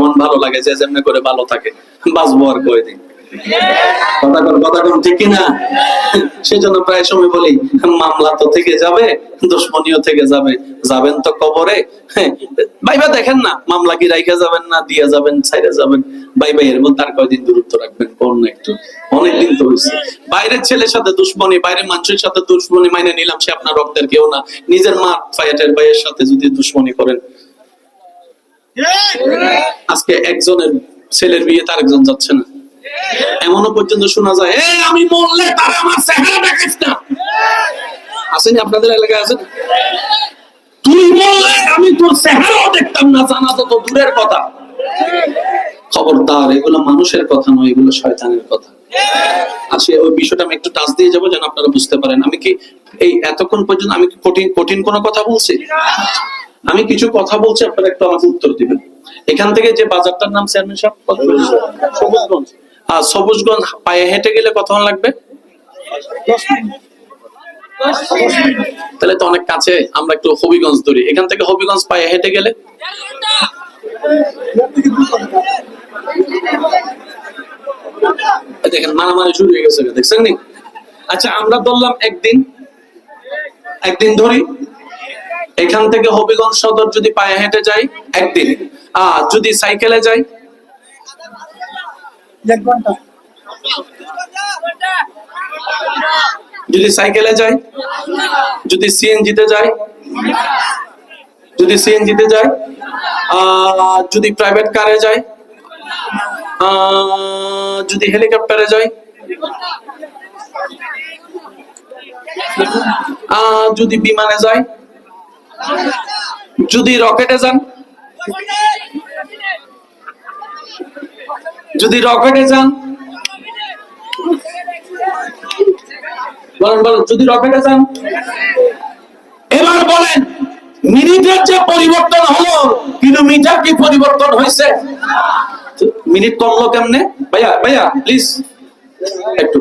কেমন ভালো লাগে যে যেমনি করে ভালো থাকে। বাঁচবো আর কয়দিন? হ্যাঁ, কয়দিন দূরত্ব রাখবেন? কোন না একটু? অনেকদিন তো হয়েছে বাইরের ছেলের সাথে দুশ্মনী বাইরের মানুষের সাথে দুশ্মনী মাইনে নিলাম সে আপনার রক্তের কেউ না। নিজের মা ফায়াটের ভাইয়ের সাথে যদি দুশ্মনী করেন আজকে একজনের ছেলের বিয়ে তার একজন যাচ্ছে না। এমনও পর্যন্ত শোনা যায় আমি মরলে তার আমার চেহারা না। আসেনি আপনাদের এলাকায় আছেন তুই আমি তোর চেহারাও দেখতাম না, জানা তো দূরের কথা। খবরদার, এগুলো মানুষের কথা নয়, এগুলো শয়তানের কথা। আসে, ওই বিষয়টা আমি একটু টাচ দিয়ে যাব যেন আপনারা বুঝতে পারেন। আমি কি এই এতক্ষণ পর্যন্ত আমি কঠিন কঠিন কোনো কথা বলছি? আমি কিছু কথা বলছি আপনারা একটু আমাকে উত্তর দিবেন। এখান থেকে যে বাজারটার নাম চেয়ারম্যান সাহেব সবুজগঞ্জ। আর সবুজগঞ্জ পায়ে হেঁটে গেলে কতক্ষণ লাগবে? তাহলে তো অনেক কাছে আমরা একটু হবিগঞ্জ ধরি। এখান থেকে হবিগঞ্জ পায়ে হেঁটে গেলে? দেখেন মারামারি শুরু হয়ে গেছে দেখছেন নি? আচ্ছা আমরা ধরলাম একদিন। একদিন ধরি। এখান থেকে হবিগঞ্জ সদর যদি পায়ে হেঁটে যাই একদিন। আর যদি সাইকেলে যাই? যদি সাইকেলে যাই? যদি সিএনজিতে যাই? যদি সিএনজিতে যাই? যদি প্রাইভেট কারে যাই? যদি হেলিকপ্টারে যাই? আহ, যদি বিমানে যাই? যদি রকেটে যান। যদি রকেটে যান। বলেন বলেন, যদি রকেটে যান। এবার বলেন, মিনিটের যে পরিবর্তন হলো কিলোমিটার কি পরিবর্তন হয়েছে? মিনিট কমলো কেমনে? ভাইয়া ভাইয়া প্লিজ একটু।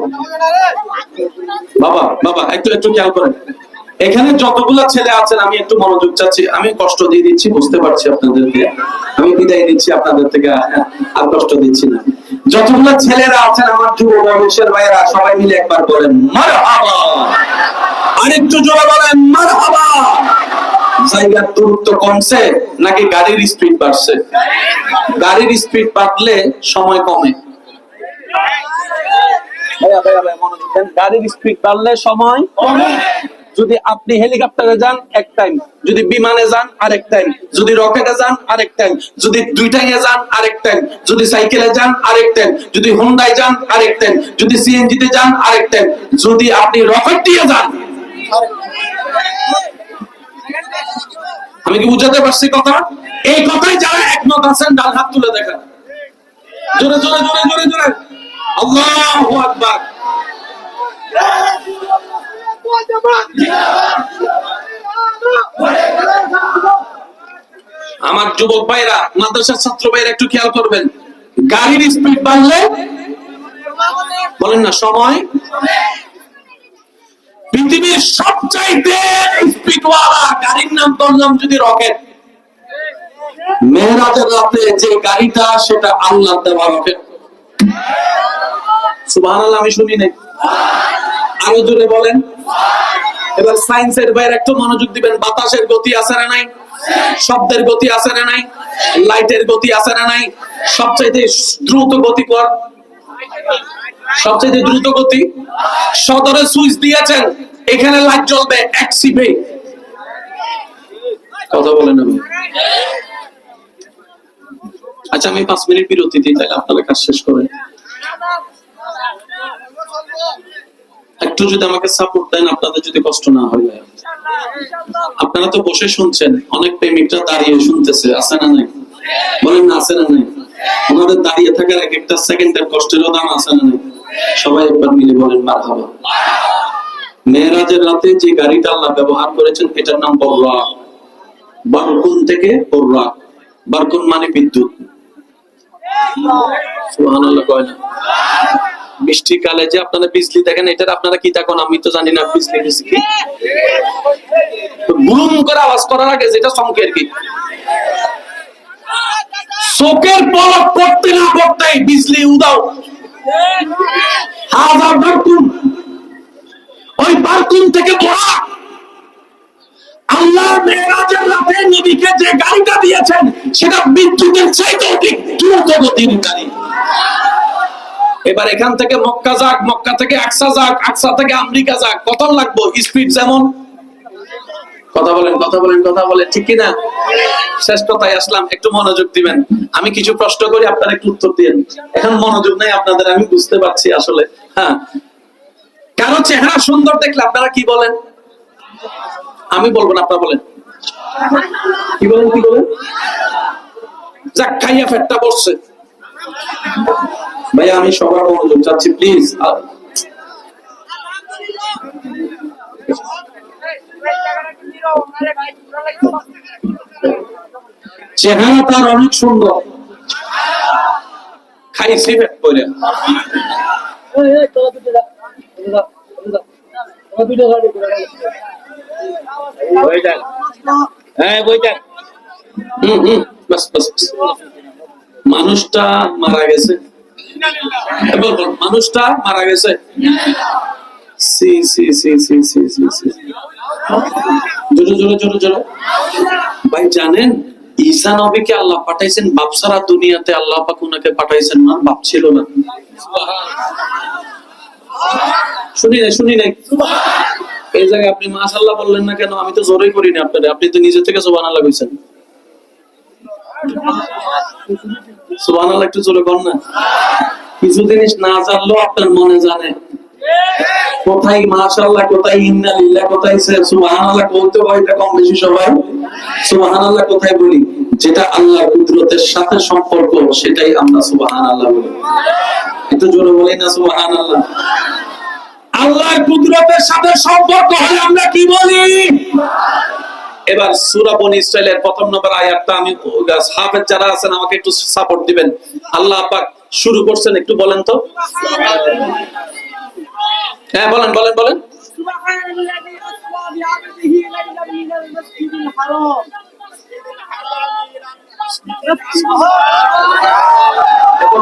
বাবা বাবা, একটু একটু খেয়াল করেন। এখানে যতগুলো ছেলে আছেন, আমি একটু মনোযোগ চাচ্ছি, আমি কষ্ট দিয়ে দিচ্ছি, বুঝতে পারছি আপনাদেরকে। আমি বিদায় নিচ্ছি, আপনাদের থেকে আর কষ্ট দিচ্ছি না। যতগুলো ছেলেরা আছেন, আমার যুব বয়সের ভাইয়েরা, সবাই মিলে একবার বলেন মার হাবা আরেকটু জোরে বলেন মার জায়গার দূরত্ব কমছে, নাকি গাড়ির স্পিড বাড়ছে? গাড়ির স্পিড বাড়লে সময় কমে। গাড়ির স্পিড বাড়লে সময় যদি আপনি হেলিকপ্টারে যান, এক টাইম যদি বিমানে যান, আরেক টাইম যদি রকেটে যান, আরেক টাইম যদি দুইটাইয়ে যান, আরেক টাইম যদি সাইকেলে যান, আরেক টাইম যদি হুন্ডায় যান, আরেক টাইম যদি সিএনজিতে যান, আরেক টাইম যদি আপনি রকেট দিয়ে যান। আমি কি বুঝাতে পারছি কথা? এই কথাই যারা একমত আছেন, ডান হাত তুলে দেখেন। জোরে জোরে জোরে জোরে জোরে। আল্লাহু আকবার। যুবক ভাইরা, মাদ্রাসার ছাত্র ভাইরা একটু খেয়াল করবেন। গাড়ির স্পিড বাড়লে বলেন না, সময়? পৃথিবীর সবচাইতে স্পিডওয়ালা গাড়ির নাম তোর নাম যদি রকেট। মেহরাজের রাতে যে গাড়িটা, সেটা আল্লাহ দেওয়া রকেট। সুবহানাল্লাহ, আমি শুনি নাই। আরও জোরে বলেন। এবার সায়েন্সের বাইরে একটু মনোযোগ দিবেন, বাতাসের গতি আছে না নাই? শব্দের গতি আছে না নাই? লাইটের গতি আছে না নাই? সবচাইতে দ্রুত গতি কর। সবচেয়ে দ্রুত গতি। সদরে সুইচ দিয়েছেন। এখানে লাইট জ্বলবে এক সিপে। কথা বলেন আচ্ছা আমি পাঁচ মিনিট বিরতি দিই, তাহলে আপনারা কাজ শেষ করেন একটু যদি আমাকে সাপোর্ট দেন, আপনাদের যদি কষ্ট না হয় আপনারা তো বসে শুনছেন, অনেক প্রেমিকরা দাঁড়িয়ে শুনতেছে, আছে না নাই? বলেন না, আছে না নাই? ওনাদের দাঁড়িয়ে থাকার এক একটা সেকেন্ডের কষ্টেরও দাম আছে না নাই? সবাই একবার মিলে বলেন মার হাবা মেয়েরাজের রাতে যে গাড়িটা আল্লাহ ব্যবহার করেছেন, এটার নাম বর্রা বারকুন থেকে বর্রা বারকুন মানে বিদ্যুৎ। সুবহানাল্লাহ কয় না? বৃষ্টি কালে যে আপনারা বিজলি দেখেন, এটার আপনারা কি দেখুন? আমি তো জানি না বিজলি বিজলি বুলুম করে আওয়াজ করার আগে যেটা চমকের কি? চোখের পলক করতে না করতেই বিজলি উদাও। হাজার বারকুন ওই বারকুন থেকে বড়া আল্লাহ মেয়েরাজের রাতে নবীকে যে গাড়িটা দিয়েছেন, সেটা বিদ্যুতের চাইতে অধিক দ্রুত গতির গাড়ি। এবার এখান থেকে মক্কা যাক, মক্কা থেকে আকসা যাক, আকসা থেকে আমেরিকা যাক, কত লাগবো? স্পিড যেমন। কথা বলেন কথা বলেন কথা বলেন, ঠিক কিনা? শেষ কথায় আসলাম, একটু মনোযোগ দিবেন। আমি কিছু প্রশ্ন করি, আপনারা একটু উত্তর দিন এখন মনোযোগ নাই আপনাদের, আমি বুঝতে পারছি আসলে। হ্যাঁ। কারও চেহারা সুন্দর দেখলে আপনারা কি বলেন? আমি বলব না, আপনারা বলেন। কি বলেন কি বলেন? যাক, খাইয়া ফেটটা বসছে। ভাই, আমি সবার মনোযোগ চাচ্ছি প্লিজ চেহারা তার অনেক সুন্দর। খাইছি পেট করে। মানুষটা মারা গেছে। মানুষটা মারা গেছে? ভাই, জানেন নবীকে আল্লাহ পাঠাইছেন, বাপ সারা দুনিয়াতে আল্লাহ পাক উনাকে পাঠাইছেন না, বাপ ছিল না। শুনি নাই শুনি নাই। এই জায়গায় আপনি মাশাল্লাহ বললেন না কেন? আমি তো জোরেই করিনি আপনারে। আপনি তো নিজে থেকে সুবহানাল্লাহ কইছেন। সুবহানাল্লাহ, একটু জোরে না। কিছু জিনিস না জানলেও আপনার মনে জানে। কোথায় কোথায় ইন্না লিল্লাহ, কোথায় সুবহানাল্লাহ বলতে হয় এটা কম বেশি সবাই। সুবহানাল্লাহ কোথায় বলি? যেটা আল্লাহর কুদরতের সাথে সম্পর্ক, সেটাই আমরা সুবহানাল্লাহ বলি। একটু জোরে বলি না সুবহানাল্লাহ? আল্লাহর কুদরতের সাথে সম্পর্ক হলে আমরা কি বলি? এবার সুরা বন ইসরায়েলের প্রথম নম্বর আয়াতটা আমি হাফেজ যারা আছেন আমাকে একটু সাপোর্ট দিবেন। আল্লাহ পাক শুরু করছেন, একটু বলেন তো। হ্যাঁ বলেন বলেন বলেন। সুবহানাল্লাযী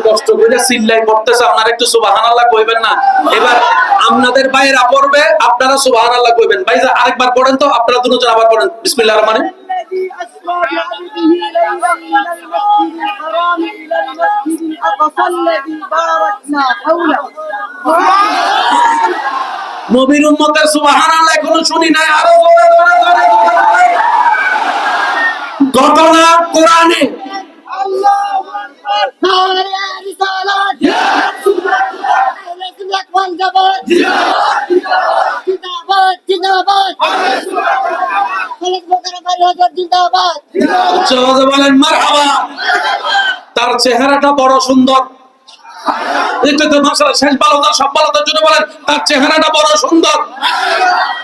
কষ্ট করে চিল্লাই পড়তেছে আপনারা একটু সুবাহান আল্লাহ কইবেন না। এবার আপনাদের ভাইয়েরা পড়বে, আপনারা সুবাহান আল্লাহ কইবেন। ভাই আরেকবার পড়েন তো, আপনারা দুজন আবার পড়েন। বিসমিল্লাহ রহমানে নবীর উম্মতের সুবাহান আল্লাহ এখনও শুনি নাই। আরও ধরে ধরে ধরে আওয়াজে বলেন, মারহাবা। তার চেহারাটা বড় সুন্দর। শেষ বালতার সব বালতার জন্য বলেন, তার চেহারাটা বড় সুন্দর।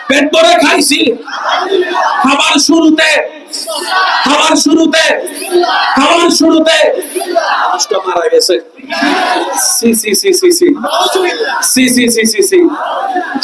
পেট ভরে খাইছি। খাবার শুরুতে খাবার শুরুতে খাওয়ার শুরুতে। মানুষটা মারা গেছে। সি সি সি সি সি। সি সি সি সি সি।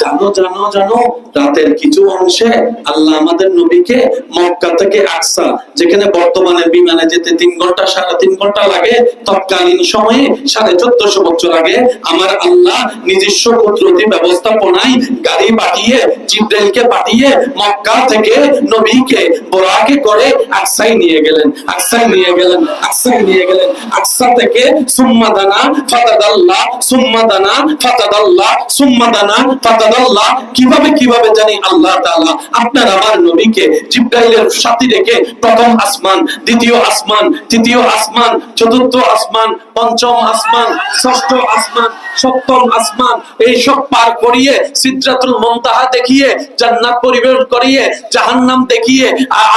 জানো জানো জানো, রাতের কিছু অংশে আল্লাহ আমাদের নবীকে মক্কা থেকে আকসা, যেখানে বর্তমানে বিমানে যেতে তিন ঘণ্টা, সাড়ে তিন ঘণ্টা লাগে, তৎকালীন সময়ে সাড়ে চোদ্দশো বছর আগে আমার আল্লাহ নিজস্ব কুদরতি ব্যবস্থাপনায় গাড়ি পাঠিয়ে, জিব্রাইলকে পাঠিয়ে মক্কা থেকে নবীকে বোরাকে করে আকসাই নিয়ে গেলেন আকসাই নিয়ে গেলেন আকসাই নিয়ে গেলেন। আকসা থেকে সুম্মাদানা ফাতাদাল্লাহ সুম্মাদানা ফাতাদাল্লাহ সুম্মাদানা ফাতাদাল্লাহ কীভাবে কীভাবে জানি আল্লাহ তাআলা আপনার আমার নবীকে, জিব্রাইলের সাথে রেখে প্রথম আসমান, দ্বিতীয় আসমান, তৃতীয় আসমান, চতুর্থ আসমান, পঞ্চম আসমান, ষষ্ঠ আসমান সপ্তম আসমান, এই সব পার করিয়ে সিদ্রাতুল মুনতাহা দেখিয়ে, জান্নাত পরিবেশ করিয়ে, জাহান্নাম দেখিয়ে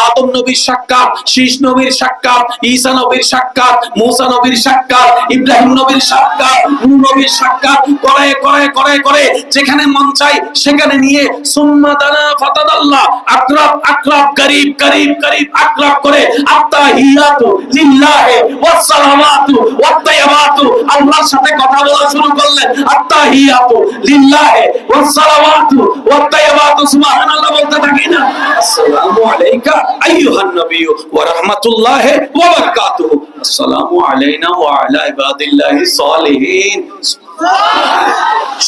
আদম নবীর সাক্ষাৎ, শীষ নবীর সাক্ষাৎ, ঈসা নবীর সাক্ষাৎ, মুসা নবীর সাক্ষাৎ, ইব্রাহিম নবীর সাক্ষাৎ নূহ নবীর সাক্ষাৎ করে করে করে করে যেখানে মন চাই সেখানে নিয়ে সুম্মা দানা ফাতাদাল্লাহ আকরাব আকরাব করিব করিব করিব আকরাব করে, আত্তাহিয়াতু লিল্লাহি ওয়াস সালামাতু ওয়াত্তায়াবাতু আল্লাহর সাথে কথা বলা শুরু করলেন আত্তাহিয়াতু লিল্লাহি ওয়াস সালাওয়াতু ওয়াত তাইয়্যিবাতু, সুবহানাল্লাহ বলতে থাকি না। আসসালামু আলাইকা আইয়ুহান নবিয়্যু ওয়া রাহমাতুল্লাহি ওয়া বারাকাতুহু। আসসালামু আলাইনা ওয়া আলা ইবাদিল্লাহিস সালিহিন।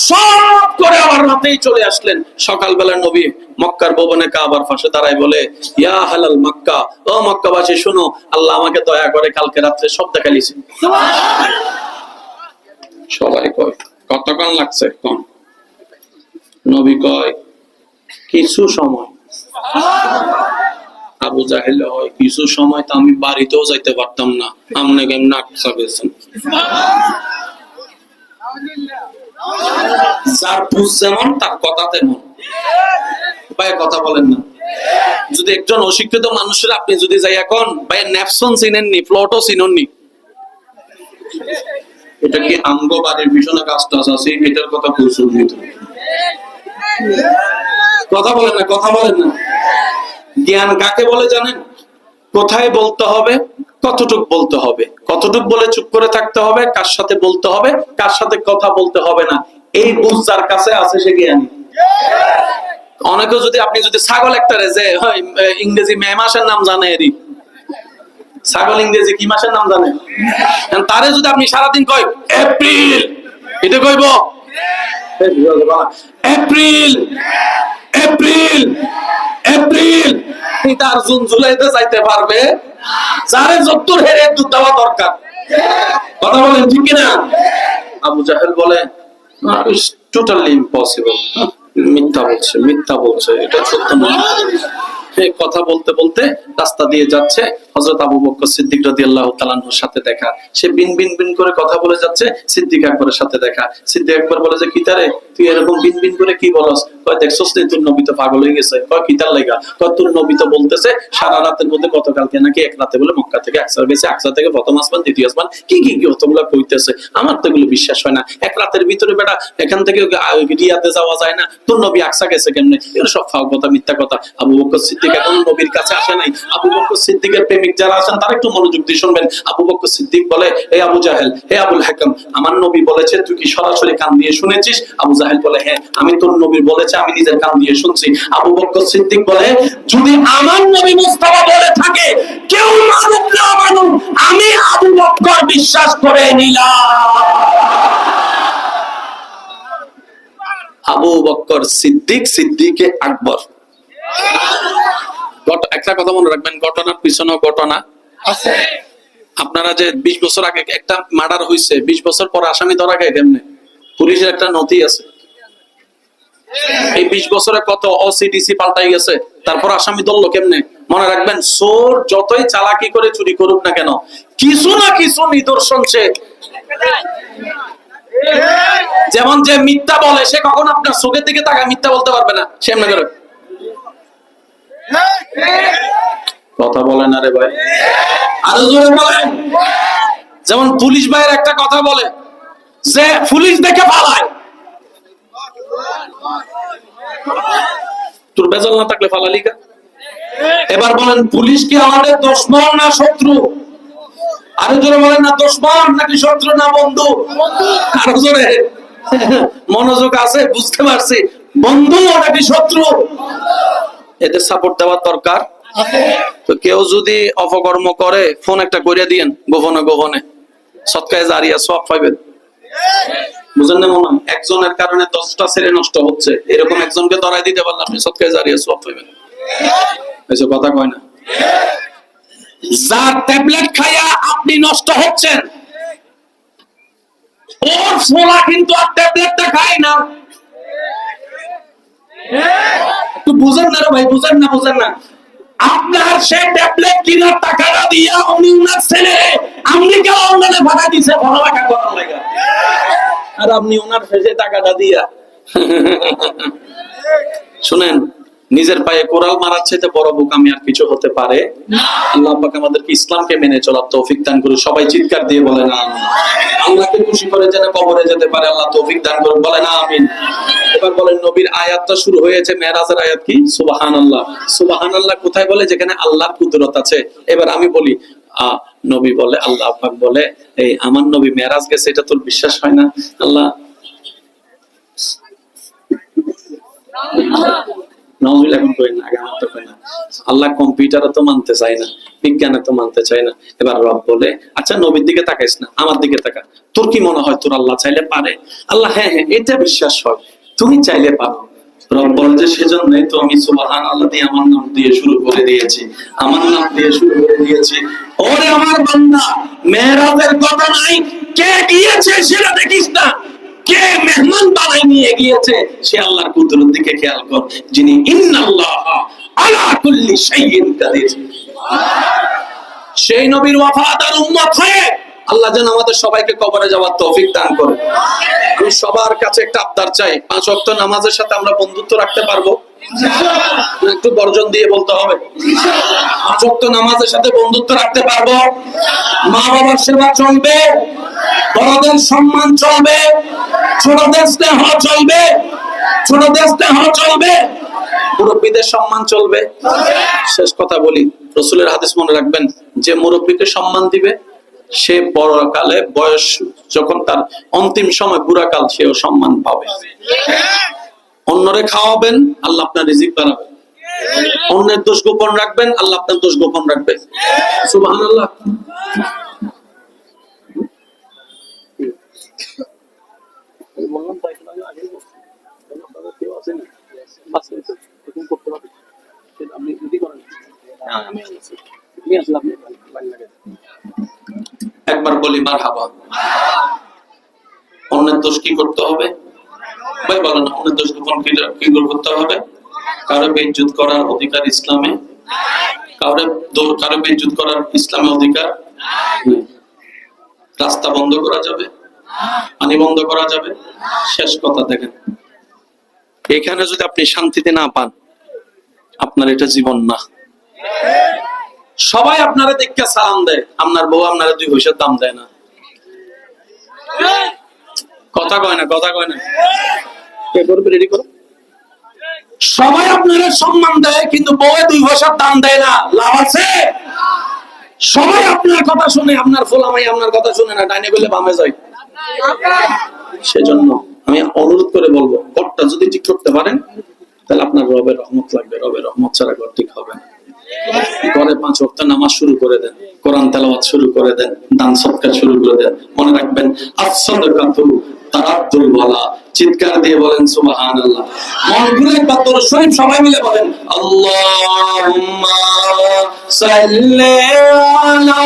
সব করে আবার রাতেই চলে আসলেন। সকালবেলা নবী মক্কার ভবনে কাবার পাশে দাঁড়ায় বলে, ইয়া হালাল মক্কা, ও মক্কাবাসী, শোনো, আল্লাহ আমাকে দয়া করে কালকে রাত্রে সব দেখালিছে সবাই কয়। কতক্ষণ লাগছে কম নবী কয়, কিছু সময়। আবু জাহেল হয়, কিছু সময় তো আমি বাড়িতেও যাইতে পারতাম না। আমনে কেমন আকসা গেছেন যার বুঝ যেমন, তার কথা তেমন। ভাই, কথা বলেন না। যদি একজন অশিক্ষিত মানুষের আপনি যদি যাই এখন ভাই ন্যাপসন চিনেননি, প্লটও চিনেননি। এটা কি আঙ্গ বাড়ির পিছনে কাজ টাজ আছে এটার কথা কৌশল কথা বলেন না, কথা বলেন না। জ্ঞান কাকে বলে জানেন? কোথায় বলতে হবে, কতটুক বলতে হবে? কতটুক বলে চুপ করে থাকতে হবে, কার সাথে বলতে হবে, কার সাথে কথা বলতে হবে না? এই বুঝ যার কাছে আছে সে জ্ঞানী। অনেকে যদি, আপনি যদি ছাগল একটা হয়, ইংরেজি মে মাসের নাম জানে এরই। ছাগল ইংরেজি কি মাসের নাম জানে তারে যদি আপনি সারাদিন কয়, এপ্রিল এটা কইব? এপ্রিল এপ্রিল এপ্রিল তার জুন জুলাইতে যাইতে পারবে। যারে যত্তর হেরে দুধ দেওয়া দরকার। কথা বলেন ঠিক কিনা? আবু জাহেল বলে টোটালি ইম্পসিবল মিথ্যা বলছে মিথ্যা বলছে, এটা সত্য নয়। এই কথা বলতে বলতে রাস্তা দিয়ে যাচ্ছে। হজরত আবু বকর সিদ্দিক রাদিয়াল্লাহু তাআলার সাথে দেখা। সে বিন বিন বিন করে কথা বলে যাচ্ছে, সিদ্দিক আকবরের সাথে দেখা। সিদ্দিক আকবর বলে যে কিতারে তুই এরকম বিন বিন করে কি বলস? কয়, দেখছস নি তোর নবী তো পাগল হয়ে গেছে? কয় কিতার লাগা? কয়, তোর নবী তো বলতেছে, সারা রাতের মধ্যে গতকালকে নাকি এক রাতে বলে মক্কা থেকে আকসার গেছে। আকসা থেকে প্রথম আসমান, দ্বিতীয় আসমান। কি কি কি অতগুলো কইতেছে? আমার তো এগুলো বিশ্বাস হয় না। এক রাতের ভিতরে বেটা, এখান থেকে রিয়াতে যাওয়া যায় না। তোর নবী আকসা গেছে কেমনে? এগুলো সব ফাও কথা, মিথ্যা কথা। আবু বকর সিদ্দিক এখন নবীর কাছে আসে নাই। আবু বকর সিদ্দিকের প্রেমিক যারা আছেন, তারা একটু মনোযোগ দিয়ে শুনবেন। আবু বকর সিদ্দিক বলে, হে আবু জাহেল, হে আবুল হাকাম, আমার নবী বলেছে, তুই কি সরাসরি কান দিয়ে শুনেছিস? আবু জাহেল বলে হ্যাঁ আমি তোর বলেছে, আমি নিজের কান দিয়ে শুনছি। আবু বকর সিদ্দিক বলে, যদি আমার নবী বলে থাকে, কেউ না আমি আবু বকর বিশ্বাস করে নিলাম। আবু বকর সিদ্দিক, সিদ্দিকে আকবর। একটা কথা মনে রাখবেন ঘটনার পিছনে ঘটনা। আপনারা যে বিশ বছর আগে একটা মার্ডার হয়েছে বিশ বছর পর আসামি ধরা গেছে কেমনে? পুলিশের একটা নথি আছে। এই বিশ বছরে কত ওসিডিসি পাল্টাই গেছে তারপর আসামি ধরলো কেমনে? মনে রাখবেন চোর যতই চালাকি করে চুরি করুক না কেন কিছু না কিছু নিদর্শন সে। যেমন যে মিথ্যা বলে সে কখন আপনার চোখের দিকে তাকায় মিথ্যা বলতে পারবে না। সে এমনি করে। কথা বলেন আরে ভাই। আরও জোরে বলেন। যেমন পুলিশ ভাইয়ের একটা কথা বলে যে পুলিশ দেখে পালায় তোর বেজাল না থাকলে ফালালি কা? এবার বলেন, পুলিশ কি আমাদের দুশ্মন না শত্রু? আরও জোরে বলেন না, দুশ্মন নাকি শত্রু না বন্ধু? আরও জোরে। মনোযোগ আছে, বুঝতে পারছি। বন্ধু নাকি শত্রু? এদের সাপোর্ট দেওয়ার দরকার। তো কেউ যদি অপকর্ম করে ফোন একটা করে দিয়েন গোপনে গোপনে। সৎকায় জারিয়া সব পাইবেন। বুঝেন না মনে একজনের কারণে দশটা ছেলে নষ্ট হচ্ছে। এরকম একজনকে ধরাই দিতে পারলে আপনি সৎকায় জারিয়া সব পাইবেন। এসব কথা কয় না। যার ট্যাবলেট খাইয়া আপনি নষ্ট হচ্ছেন ওর ফোলা কিন্তু আর ট্যাবলেটটা খায় না। একটু বুঝেন না ভাই, বুঝেন না বুঝেন না। আপনার সে ট্যাবলেট কিনার টাকাটা দিয়া উনি উনার ছেলে আমেরিকা লন্ডনে ভাড়া দিছে? পড়ালেখা করার লাগা। আর আপনি ওনার ফেসে টাকাটা দিয়া। শুনেন নিজের পায়ে কোরাল মারার চাইতে বড় বোকামি আর কিছু হতে পারে। আল্লাহ পাক আমাদেরকে ইসলামকে মেনে চলার তৌফিক দান করুন সবাই চিৎকার দিয়ে বলে না আল্লাহকে খুশি করে যেন কবরে যেতে পারে আল্লাহ তৌফিক দান করুন বলে না আমিন। এবার বলেন নবীর আয়াতটা শুরু হয়েছে মেরাজের আয়াত কি? সুবাহান আল্লাহ সুবাহান আল্লাহ কোথায় বলে? যেখানে আল্লাহর কুদরত আছে। এবার আমি বলি আহ, নবী বলে আল্লাহ পাক বলে এই আমার নবী মেরাজ গেছে এটা তোর বিশ্বাস হয় না? আল্লাহ নজরুল এখন কই না, আগে আমার তো কই না। আল্লাহ কম্পিউটারে তো মানতে চায় না বিজ্ঞানে তো মানতে চায় না। এবার রব বলে আচ্ছা নবীর দিকে তাকাইস না, আমার দিকে তাকা। তোর কি মনে হয়, তোর আল্লাহ চাইলে পারে? আল্লাহ হ্যাঁ হ্যাঁ এটা বিশ্বাস হয়। তুমি চাইলে পারো। রব বলে যে, সেজন্যই তো আমি সুবহান আল্লাহ দিয়ে আমার নাম দিয়ে শুরু করে দিয়েছি। আমার নাম দিয়ে শুরু করে দিয়েছি। ওরে আমার বান্দা, মেয়েরাজের কথা নাই। কে গিয়েছে সেটা দেখিস না। কে মেহমান বানায় নিয়ে গিয়েছে? সে আল্লাহর কুদরত দিকে খেয়াল কর, যিনি ইন্নাল্লাহ আলা কুল্লি শাইইন কাদির। সেই নবীর উম্মত হয়ে আল্লাহ যেন আমাদের সবাইকে কবরে যাওয়ার তৌফিক দান করে আমি সবার কাছে একটা আবদার চাই, পাঁচ ওয়াক্ত নামাজের সাথে আমরা বন্ধুত্ব রাখতে পারব? একটু বর্জন দিয়ে বলতে হবে। ওয়াক্ত নামাজের সাথে বন্ধুত্ব রাখতে পারব। মা বাবার সেবা চলবে। বড়দের সম্মান চলবে। ছোটদের স্নেহ চলবে। ছোটদের স্নেহ চলবে। মুরব্বীদের সম্মান চলবে। শেষ কথা বলি রসুলের হাদিস মনে রাখবেন যে মুরব্বীকে সম্মান দিবে সে বড়কালে বয়স যখন তার অন্তিম সময় বুড়াকাল সেও সম্মান পাবে। অন্যরে খাওয়াবেন আল্লাহ আপনার রিজিক বাড়াবে অন্যের দোষ গোপন রাখবেন আল্লাহ আপনার দোষ গোপন রাখবে সুবহানাল্লাহ বললাম তো একটু আগে আগেই বলছি। কেন আপনাদের কেউ আছেন? বাচ্চা আছে, এরকম করতে পারবে। সেটা আপনি যদি করেন। আমি আছি। নিয়ে আসলে আপনি লাইন লাগাই দেন। একবার বলি মার হাবা অন্যের দোষ কি করতে হবে ভাই বলো না অন্যের দোষ গোপন কি করতে হবে? কারও বেজ্জুত করার অধিকার ইসলামে? কারও কারও বেজ্জুত করার ইসলামে অধিকার? রাস্তা বন্ধ করা যাবে? পানি বন্ধ করা যাবে? শেষ কথা দেখেন। এখানে যদি আপনি শান্তিতে না পান, আপনার এটা জীবন না। সবাই আপনারা দেখে সালাম দেয়। আপনার বউ আপনারা দুই পয়সার দাম দেয় না। কথা কয় না, কথা কয় না। কে রেডি করো। সবাই আপনারা সম্মান দেয়, কিন্তু বউয়ে দুই পয়সার দাম দেয় না। লাভ আছে? সবাই আপনার কথা শুনে, আপনার ফোলামাই আপনার কথা শুনে না, ডাইনে গেলে বামে যায়। সেজন্য আমি অনুরোধ করে বলব ঘরটা যদি ঠিক করতে পারেন, তাহলে আপনার রবের রহমত লাগবে, রবের রহমত ছাড়া ঘর ঠিক হবে না। ঘরে পাঁচ ওয়াক্ত নামাজ শুরু করে দেন, কোরআন তেলাওয়াত শুরু করে দেন, দান সৎকার শুরু করে দেন। মনে রাখবেন আফসাদাকাতু তারাদ্দুল ওয়ালা চিৎকার দিয়ে বলেন, সুবহানাল্লাহ। আল্লাহ ঘুরে একবার শরীফ সবাই মিলে বলেন, আল্লাহুম্মা সাল্লি আলা